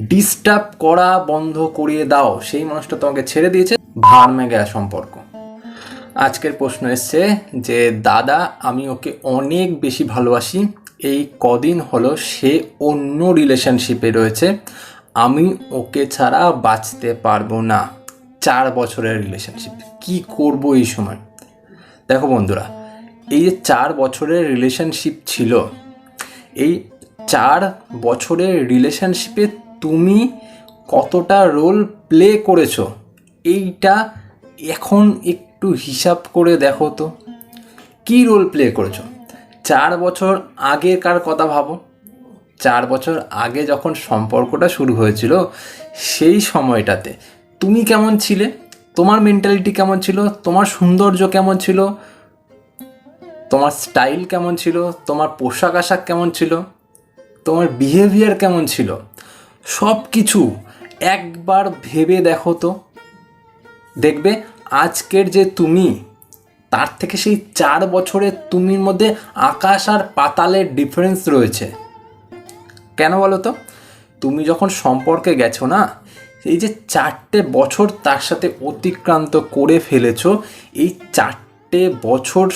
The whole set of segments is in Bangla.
ডিস্টার্ব করা বন্ধ করিয়ে দাও, সেই মানুষটা তোমাকে ছেড়ে দিয়েছে ভার মেগা সম্পর্ক। আজকের প্রশ্ন এসছে যে, দাদা, আমি ওকে অনেক বেশি ভালোবাসি। এই কদিন হলো সে অন্য রিলেশনশিপে রয়েছে। আমি ওকে ছাড়া বাঁচতে পারব না। চার বছরের রিলেশনশিপ কি করব এই সময়? দেখো বন্ধুরা, এই যে চার বছরের রিলেশনশিপ ছিল, এই চার বছরের রিলেশনশিপে তুমি কতটা রোল প্লে করেছ? এইটা এখন একটু হিসাব করে দেখো তো। কী রোল প্লে করেছ? চার বছর আগেকার কথা ভাবো? চার বছর আগে যখন সম্পর্কটা শুরু হয়েছিল, সেই সময়টাতে। তুমি কেমন ছিলে? তোমার মেন্টালিটি কেমন ছিল? তোমার সৌন্দর্য কেমন ছিল? তোমার স্টাইল কেমন ছিল? তোমার পোশাক আশাক কেমন ছিল? তোমার বিহেভিয়ার কেমন ছিল? সব কিছু একবার ভেবে দেখো তো। দেখবে আজকের যে তুমি, তার থেকে সেই চার বছরের তুমির মধ্যে আকাশ আর পাতালের ডিফারেন্স রয়েছে। কেন বলো তো? তুমি যখন সম্পর্কে গেছো না, এই যে চারটে বছর তার সাথে অতিক্রান্ত করে ফেলেছো, এই চারটে বছর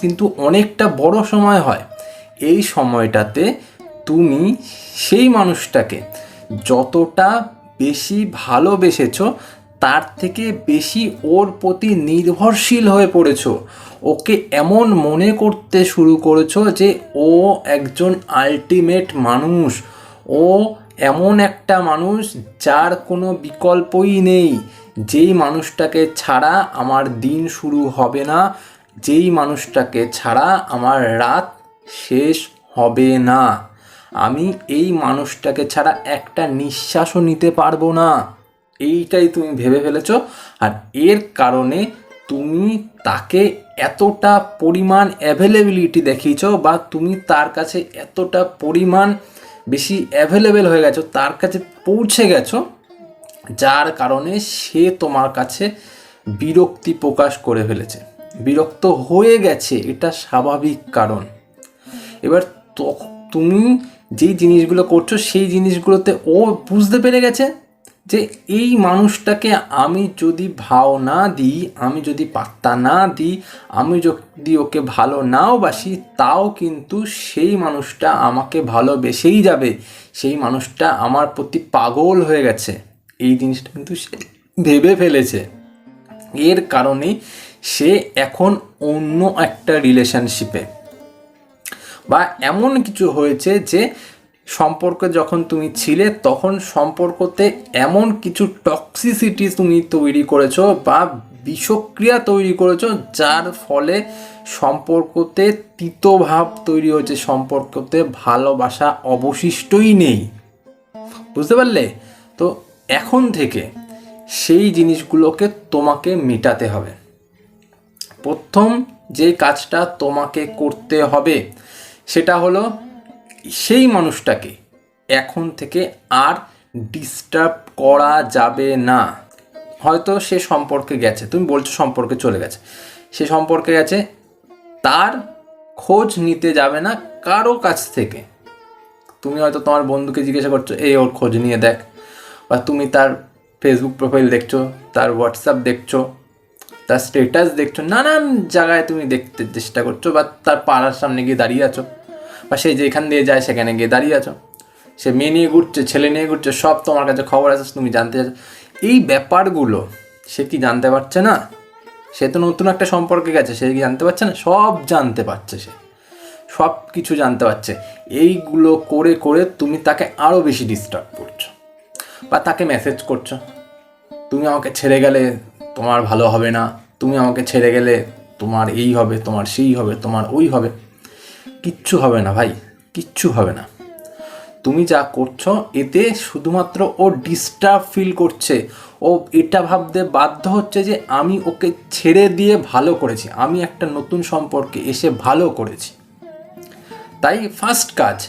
কিন্তু অনেকটা বড় সময় হয়। এই সময়টাতে তুমি সেই মানুষটাকে যতটা বেশি ভালোবেসেছো, তার থেকে বেশি ওর প্রতি নির্ভরশীল হয়ে পড়েছো। ওকে এমন মনে করতে শুরু করেছ যে ও একজন আলটিমেট মানুষ। ও এমন একটা মানুষ যার কোনো বিকল্পই নেই। যেই মানুষটাকে ছাড়া আমার দিন শুরু হবে না, যেই মানুষটাকে ছাড়া আমার রাত শেষ হবে না। আমি এই মানুষটাকে ছাড়া একটা নিঃশ্বাসও নিতে পারব না। এইটাই তুমি ভেবে ফেলেছো? আর এর কারণে তুমি তাকে এতটা পরিমাণ অ্যাভেলেবিলিটি দেখিয়েছ বা তুমি তার কাছে এতটা পরিমাণ বেশি অ্যাভেলেবেল হয়ে গেছো, তার কাছে পৌঁছে গেছো, যার কারণে সে তোমার কাছে বিরক্তি প্রকাশ করে ফেলেছে। বিরক্ত হয়ে গেছে, এটা স্বাভাবিক কারণ। এবার তুমি যেই জিনিসগুলো করছ, সেই জিনিসগুলোতে ও বুঝতে পেরে গেছে যে এই মানুষটাকে আমি যদি ভাও না দিই, আমি যদি পাত্তা না দিই, আমি যদি ওকে ভালো নাও বাসি, তাও কিন্তু সেই মানুষটা আমাকে ভালোবেসেই যাবে। সেই মানুষটা আমার প্রতি পাগল হয়ে গেছে। এই জিনিসটা কিন্তু সে ভেবে ফেলেছে। এর কারণেই সে এখন অন্য একটা রিলেশনশিপে বা এমন কিছু হয়েছে যে সম্পর্কে যখন তুমি ছিলে, তখন সম্পর্কতে এমন কিছু টক্সিসিটি তুমি তৈরি করেছ বা বিষক্রিয়া তৈরি করেছ যার ফলে সম্পর্কতে তিতভাব তৈরি হয়েছে, সম্পর্কতে ভালোবাসা অবশিষ্টই নেই। বুঝতে পারলে? তো এখন থেকে সেই জিনিসগুলোকে তোমাকে মেটাতে হবে। প্রথম যে কাজটা তোমাকে করতে হবে সেটা হলো সেই মানুষটাকে এখন থেকে আর ডিস্টার্ব করা যাবে না। হয়তো সে সম্পর্কে গেছে, তুমি বলছো সম্পর্কে চলে গেছে। সে সম্পর্কে গেছে, তার খোঁজ নিতে যাবে না কারও কাছ থেকে। তুমি হয়তো তোমার বন্ধুকে জিজ্ঞাসা করছ, এই ওর খোঁজ নিয়ে দেখ। বা তুমি তার ফেসবুক প্রোফাইল দেখছ, তার হোয়াটসঅ্যাপ দেখছ, তার স্টেটাস দেখছ, নানান জায়গায় তুমি দেখতে চেষ্টা করছ বা তার পাড়ার সামনে গিয়ে দাঁড়িয়ে আছো। বা সে যেখান দিয়ে যায়, সেখানে গিয়ে দাঁড়িয়ে আছো। সে মেয়ে নিয়ে ঘুরছে, ছেলে নিয়ে ঘুরছে, সব তোমার কাছে খবর আছে, তুমি জানতে চাচ্ছ এই ব্যাপারগুলো সে কি জানতে পারছে না? সে তো নতুন একটা সম্পর্কে গেছে, সে কি জানতে পারছে না? সব জানতে পারছে সে। সব কিছু জানতে পারছে। এইগুলো করে করে তুমি তাকে আরও বেশি ডিস্টার্ব করছ বা তাকে মেসেজ করছ। তুমি আমাকে ছেড়ে গেলে তোমার ভালো হবে না, তুমি আমাকে ছেড়ে গেলে তোমার এই হবে, তোমার সেই হবে, তোমার ওই হবে। কিচ্ছু হবে না ভাই, কিচ্ছু হবে না। তুমি যা করছ, এতে শুধুমাত্র ও ডিস্টার্ব ফিল করছে। ও এটা ভাবতে বাধ্য হচ্ছে যে আমি ওকে ছেড়ে দিয়ে ভালো করেছি, আমি একটা নতুন সম্পর্কে এসে ভালো করেছি। তাই ফার্স্ট কাজ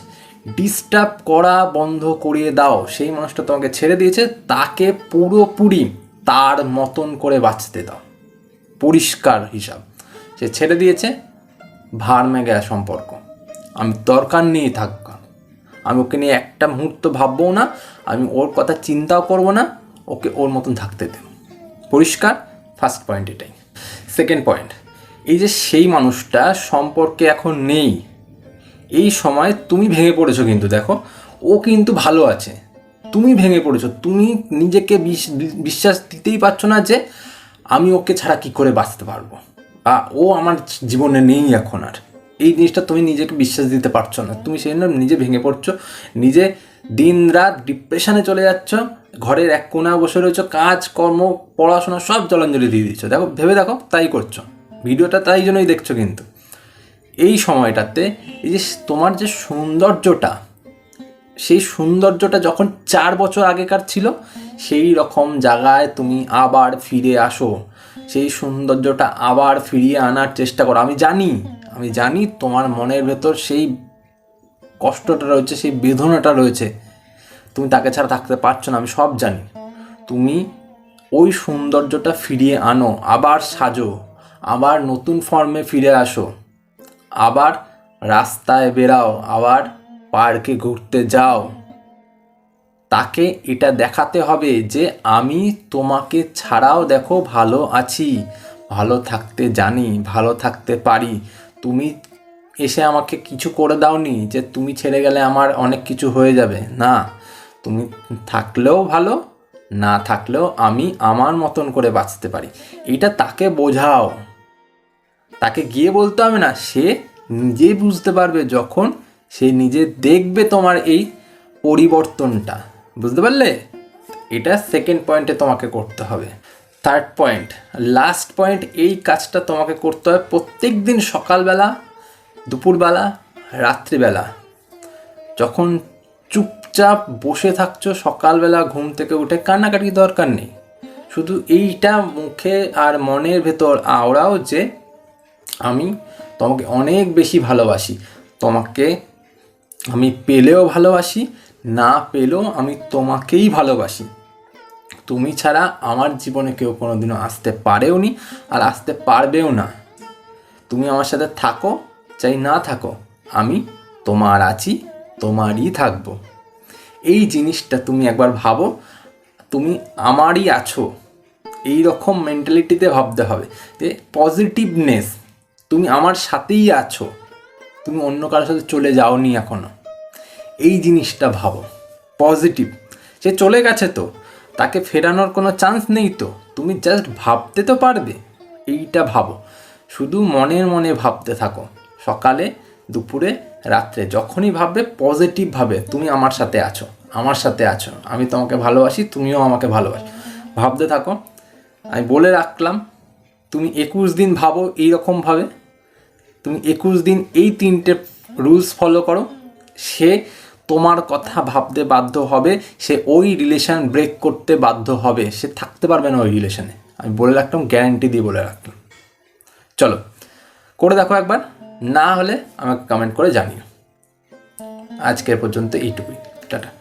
ডিস্টার্ব করা বন্ধ করিয়ে দাও। সেই মানুষটা তোমাকে ছেড়ে দিয়েছে, তাকে পুরোপুরি তার মতন করে বাঁচতে দাও। পরিষ্কার হিসাব। সে ছেড়ে দিয়েছে, ভার মেগা সম্পর্ক। আমি দরকার নেই থাকা আমি ওকে নিয়ে একটা মুহূর্ত ভাববো না, আমি ওর কথা চিন্তাও করব না, ওকে ওর মতন থাকতে দেব। পরিষ্কার? ফার্স্ট পয়েন্ট এটাই। সেকেন্ড পয়েন্ট এই যে সেই মানুষটা সম্পর্কে এখন নেই, এই সময় তুমি ভেঙে পড়েছো কিন্তু দেখো, ও কিন্তু ভালো আছে। তুমি ভেঙে পড়েছো, তুমি নিজেকে বিশ্বাস দিতেই পারছ না যে আমি ওকে ছাড়া কি করে বাঁচতে পারব? বা ও আমার জীবনে নেই এখন আর। এই জিনিসটা তুমি নিজেকে বিশ্বাস দিতে পারছ না। তুমি সেই জন্য নিজে ভেঙে পড়ছো। নিজে দিন রাত ডিপ্রেশনে চলে যাচ্ছ, ঘরের এক কোণা বসে রয়েছো, কাজ, কর্ম, পড়াশোনা সব জলাঞ্জলি দিয়ে দিচ্ছ। দেখো, ভেবে দেখো, তাই করছ। ভিডিওটা তাই জন্যই দেখছ কিন্তু। এই সময়টাতে এই যে তোমার যে সৌন্দর্যটা, সেই সৌন্দর্যটা যখন চার বছর আগেকার ছিল, সেই রকম জায়গায় তুমি আবার ফিরে আসো। সেই সৌন্দর্যটা আবার ফিরিয়ে আনার চেষ্টা করো। আমি জানি আমি জানি তোমার মনের ভেতর সেই কষ্টটা রয়েছে, সেই বেদনাটা রয়েছে। তুমি তাকে ছাড়া থাকতে পারছ না, আমি সব জানি। তুমি ওই সৌন্দর্যটা ফিরিয়ে আনো, আবার সাজো, আবার নতুন ফর্মে ফিরে আসো, আবার রাস্তায় বেরাও আবার পার্কে ঘুরতে যাও। তাকে এটা দেখাতে হবে যে আমি তোমাকে ছাড়াও দেখো, ভালো আছি, ভালো থাকতে জানি, ভালো থাকতে পারি। তুমি এসে আমাকে কিছু করে দাওনি যে তুমি ছেড়ে গেলে আমার অনেক কিছু হয়ে যাবে। না, তুমি থাকলেও ভালো, না থাকলেও আমি আমার মতন করে বাঁচতে পারি। এটা তাকে বোঝাও। তাকে গিয়ে বলতে হবে না, সে নিজেই বুঝতে পারবে যখন সে নিজে দেখবে তোমার এই পরিবর্তনটা। বুঝতে পারলে? এটা সেকেন্ড পয়েন্টে তোমাকে করতে হবে। থার্ড পয়েন্ট লাস্ট পয়েন্ট এই কাজটা তোমাকে করতে হবে প্রত্যেক দিন সকালবেলা, দুপুরবেলা, রাত্রিবেলা। যখন চুপচাপ বসে থাকছো সকালবেলা ঘুম থেকে উঠে কান্নাকাটি দরকার নেই। শুধু এইটা মুখে আর মনের ভেতর আওড়াও যে আমি তোমাকে অনেক বেশি ভালোবাসি। তোমাকে আমি পেলেও ভালোবাসি, না পেলেও আমি তোমাকেই ভালোবাসি। তুমি ছাড়া আমার জীবনে কেউ কোনোদিনও আসতে পারেও নি আর আসতে পারবেও না। তুমি আমার সাথে থাকো, চাই না থাকো। আমি তোমার আছি, তোমারই থাকব। এই জিনিসটা তুমি একবার ভাবো, তুমি আমারই আছো। এই রকম মেন্টালিটিতে ভাবতে হবে যে পজিটিভনেস তুমি আমার সাথেই আছো। তুমি অন্য কারোর সাথে চলে যাওনি এখনও এই জিনিসটা ভাবো পজিটিভ সে চলে গেছে তো। তাকে ফেরানোর কোনো চান্স নেই তো। তুমি জাস্ট ভাবতে তো পারবে। এইটা ভাবো। শুধু মনের মনে ভাবতে থাকো। সকালে, দুপুরে, রাত্রে যখনই ভাববে পজিটিভ ভাবে তুমি আমার সাথে আছো। আমার সাথে আছো। আমি তোমাকে ভালোবাসি, তুমিও আমাকে ভালোবাসো। ভাবতে থাকো। আমি বলে রাখলাম, তুমি একুশ দিন ভাবো এইরকমভাবে তুমি একুশ দিন এই তিনটে রুলস ফলো করো। সে তোমার কথা ভাবতে বাধ্য হবে, সে ওই রিলেশান ব্রেক করতে বাধ্য হবে। সে থাকতে পারবে না ওই রিলেশানে আমি বলে রাখলাম গ্যারান্টি দিয়ে বলে রাখলাম। চলো, করে দেখো একবার, না হলে আমাকে কমেন্ট করে জানিও। আজকের পর্যন্ত এইটুকুই। টাটা।